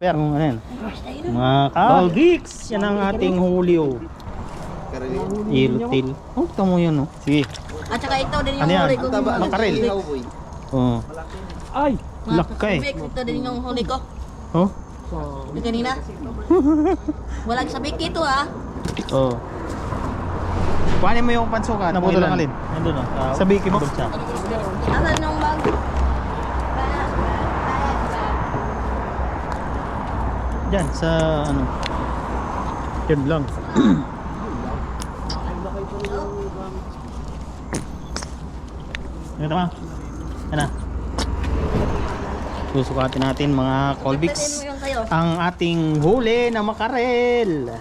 Pero ano yan? Mga Calvix, yan ang ating huli oh. Yellowtail. Oh, tamo yan oh. Sige. At saka ito din yung Ano yan? huli ko. Makarel. Oh. Ay! Laki. Ito din yung huli ko. Oh. Yung kanina. Walang sabik ito ah. Oh. Kuhanin mo yung pansukat. Naputol ang alin? Nandun o. Uh, Sa biki mo? Asan bag? Diyan, sa ano. Yan lang. Ito ma. Ano? Susukatin natin mga Colbix. Ang ating huli na makarel.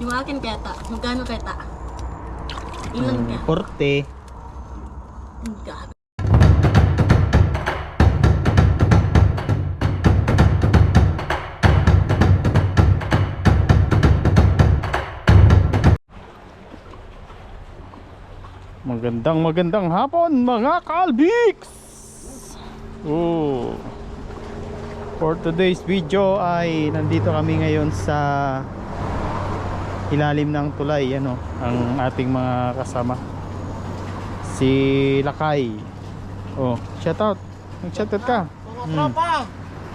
Yung akin kaya ta. Magkano kaya ta? Ilan ka? Korte. Gabi. Magandang magandang hapon mga Kalbix! Oh. For today's video ay nandito kami ngayon sa ilalim ng tulay ano, ang ating mga kasama. Si Lakay. Oh, shout out. Nag-shout out ka. Mga tropa!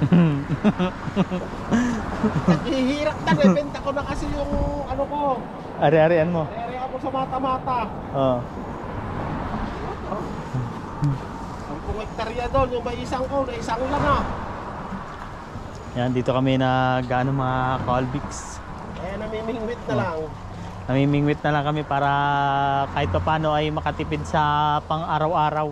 Naghihirap na, bebenta ko na kasi yung ano ko. Ari-arian mo. Ere ako sa mata-mata. Oh. Sampung hektarya doon, yung may isang ko, na isang lang ah. Yan dito kami nag ano mga Kalbix. Eh, namimingwit na lang. Namimingwit na lang kami para kahit pa paano ay makatipid sa pang araw-araw.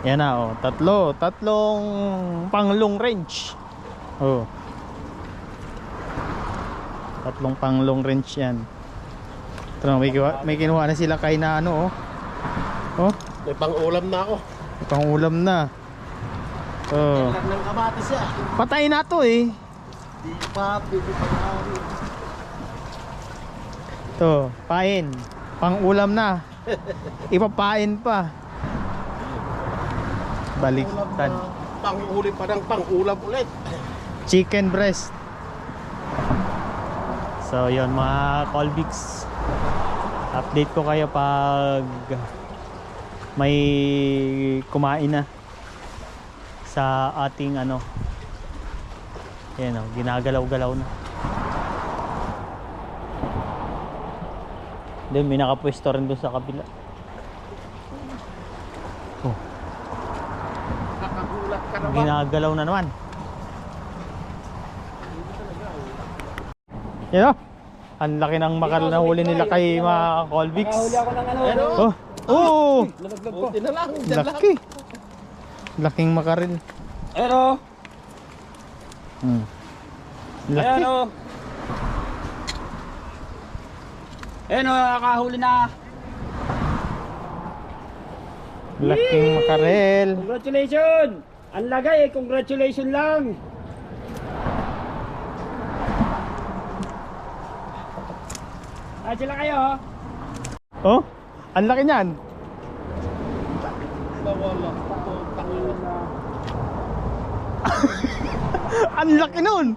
Yan na oh, tatlo, tatlong panglong range. Oh. Tatlong panglong range yan. Ito na, may, kiwa- may kinuha na sila kay na ano oh. Oh, May pang-ulam na ako. pang ulam na. Oh. Ng kamatis siya. Patay na to eh. Di pa, pwede pa pain. Pang ulam na. Ipapain pa. Baliktad. Pang-uli pa ng pang-ulam ulit. Chicken breast. So, yon mga Colbix. Update ko kayo pag may kumain na sa ating ano. Yan oh, ginagalaw-galaw na. Doon, may nakapwesto rin doon sa kabila. Oh, ginagalaw na naman. Yan o. Ang laki ng makal na huli nila kay mga Colvix. ako ng ano. Oh. Oh. Nalaglag ko. Buti na lang. dyan lang. Laki. Laking makaril. Pero, Hmm. Laki. ayan o. Ayan o, nakahuli na. Laking makarel. Congratulations! Ang lagay eh, congratulations lang. Ah, sila kayo oh. Oh. Ang laki niyan. Ang laki nun.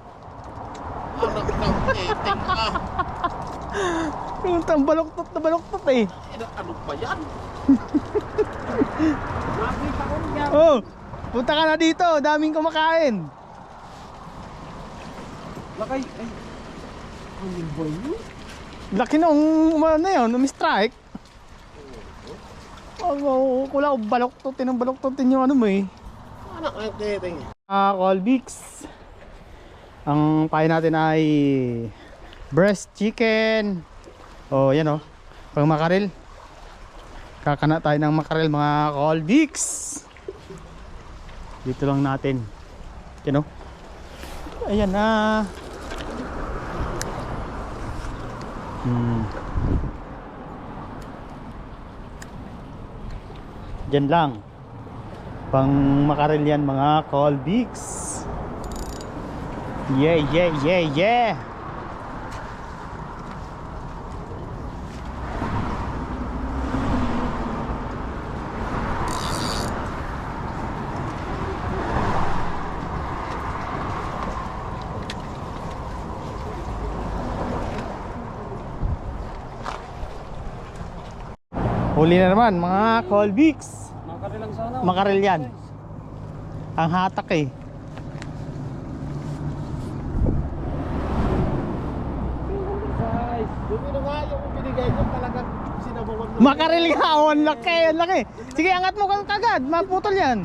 Anak ng eting ka. Yung tang baloktot na baloktot eh. Ano ba yan? Nakita ko niya. Oh. Punta ka na dito. Daming kumakain. Lakay, ay. Ano ba yun? Laki nung ano yun, nung strike. Oh, oh, kula ko baloktotin ng baloktotin yung ano mo eh. Anak ng eting. Ah, Colbix. Ang pain natin ay breast chicken. Oh, yan oh. Pang makarel. Kakana tayo ng makarel mga Colbix. Dito lang natin. Yan oh. Ayan na. Hmm. Diyan lang. Pang makarel yan mga Colbix. Yeah, yeah, yeah, yeah. Huli na naman mga Colbix. Makarilang sana. Makarel yan. Ang hatak eh. Bumino nga nga, oh, ang laki, ang laki. Sige, angat mo ka- kagad, maputol yan.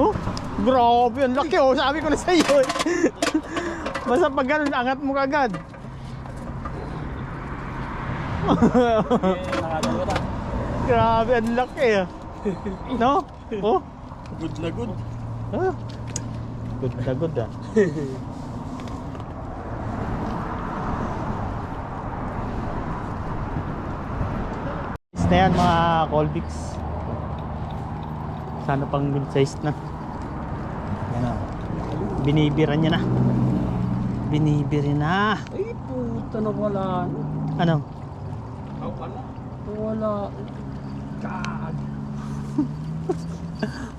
Oh, grabe, ang laki oh, sabi ko na sa iyo. eh. Basta pag ganun, angat mo kagad. nakadalawa na. Grabe, ang laki ah. No? Oh, Good na good. ah. Good na good ah. Size na yan mga Colbix. Sana pang good size na. Yan ah. Binibira niya na. Binibira na. Ay, puta na wala. Ano? Wala. God.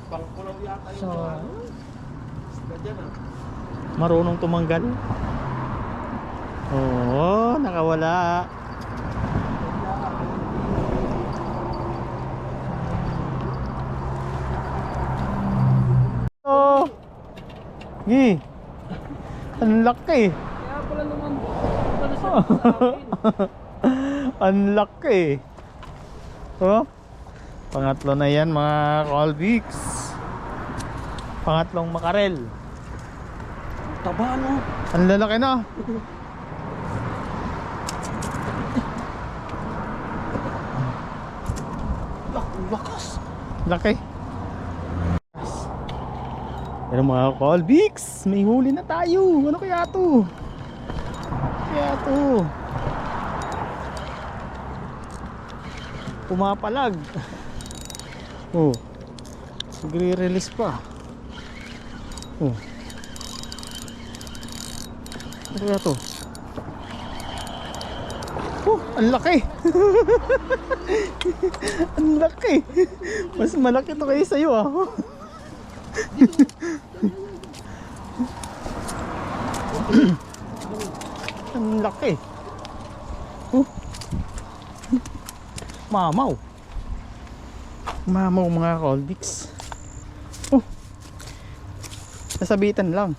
Pangkulaw yata yung isda dyan ah. Marunong tumanggal. Oo, nakawala. Oh. Gi. Ang laki. Kaya pala naman. Pala sa akin. Ang laki. Oh. Pangatlo na yan mga Colbix. Pangatlong makarel. Taba no. Ang lalaki na. Lakas. Laki. Pero mga Colbix, may huli na tayo. Ano kaya to? Kaya to. Pumapalag. Oh. Sigre-release pa. Oh. Ano kaya to? Oh, ang laki. ang laki. Mas malaki to kayo sa'yo ah. ang laki. Oh. Mamaw. Mamaw mga Colbix. Oh. Nasabitan lang.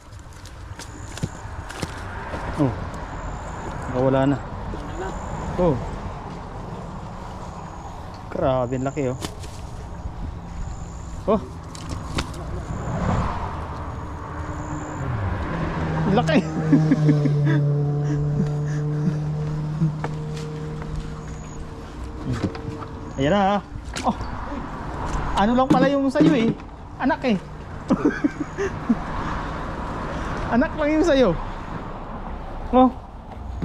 Oh. Nakawala na. Oh. Grabe, laki oh. Oh. Laki. Ayan na ah. Ano lang pala yung sa'yo eh. Anak eh. Anak lang yung sa'yo. Oh.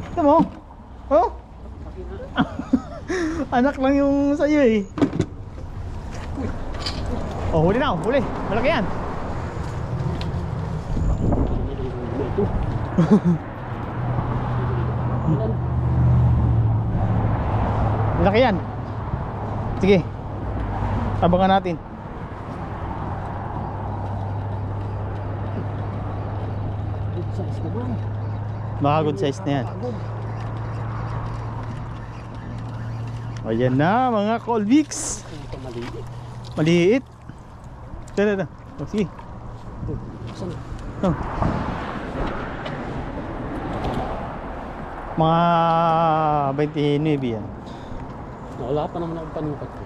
Ito mo. Oh. Anak lang yung sa'yo eh. Oh, huli na, oh, huli. Malaki yan. Malaki yan. Sige. Abangan natin. Good size ka bro. Baka good size na yan. Ayan na mga Colbix. Puta maliit. Tara na. Sige. Oh. Mga 29 yan. Wala pa naman akong panukat ko.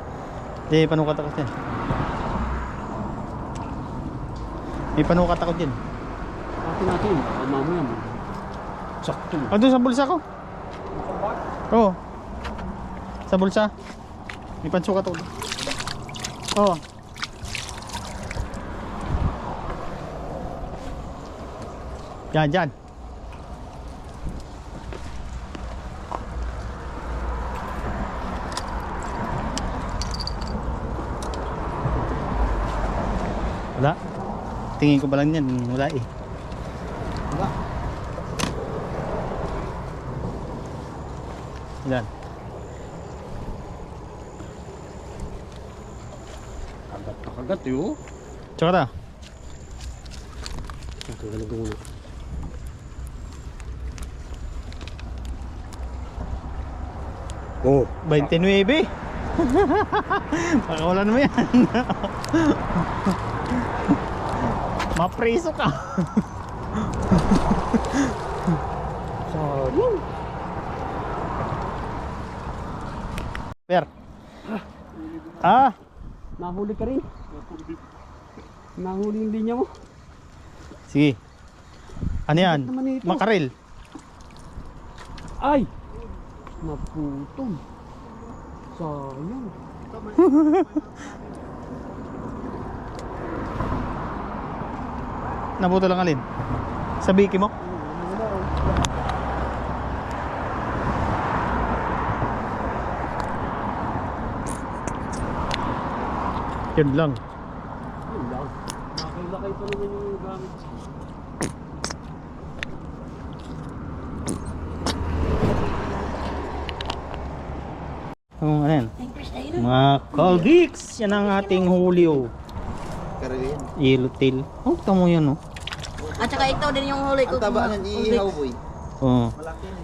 Hindi, panukat ako dyan. May panukat ako dyan. Atin natin. Baka mamaya mo. Sakto. Ah, doon sa bulsa ko. Oo. Sa bulsa. May pansukat ako. Oo. Yan, yan. Tingin ko ba lang yan. Wala eh. Wala. Yan. Kagat na kagat yun. Tsaka na. Ko muna. Oh. 29. Pakawalan mo yan. Mapreso ka. Sayang. Per. Ah, Nahuli ka rin. Nahuli yung linya mo. sige. Ano yan? Makarel. Ay! Naputol. Sayang. Nabuto lang alin. Sa biki mo? Yun lang. Yun lang. Nakilakay pa naman yung gamit. Yung ano yan? Mga Calvix. Yan ang ating huli oh. Karelin. Yellow tail. Oh, tamo yan oh. At saka ito din yung huli ko. Ang taba ng iihaw, boy. Oh. Malaki na.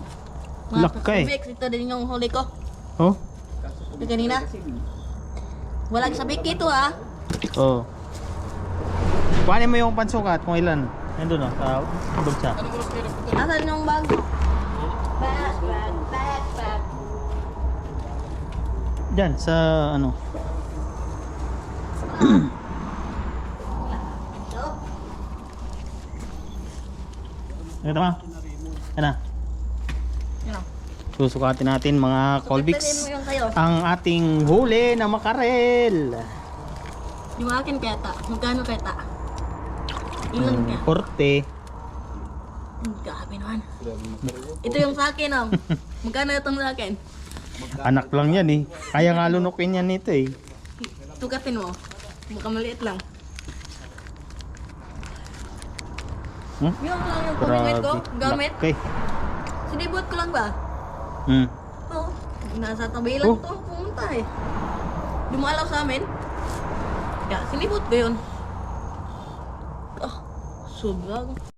Laki. Kubik, ito din yung huli ko. Oh. Ito kanina. Wala sa biki ito ha. Oh. Kuhanin mo yung pansukat kung ilan. Nandun oh, sa bulsa. Nasaan yung bag? Bag, bag, bag, bag. Diyan, sa ano. Ito. Ito ma. Ano? Ano? Susukatin natin mga Colbix. Mo. Ang ating huli na makarel. Yung akin keta. Magkano keta? Ilan ka? Korte. Ang Grabe naman. Ito yung sa akin oh. Magkano itong sa akin? Anak lang yan eh. Kaya nga lunukin yan nito eh. Tugatin mo. Baka maliit lang. Hmm? Yung lang yung kumingit ko. Gamit. Okay. Sinibot ko lang ba? Hmm. Oo. Nasa tabi lang Oh. to pumunta eh. Dumalaw sa amin. Kaya sinibot ko yun. Ah, sobrang.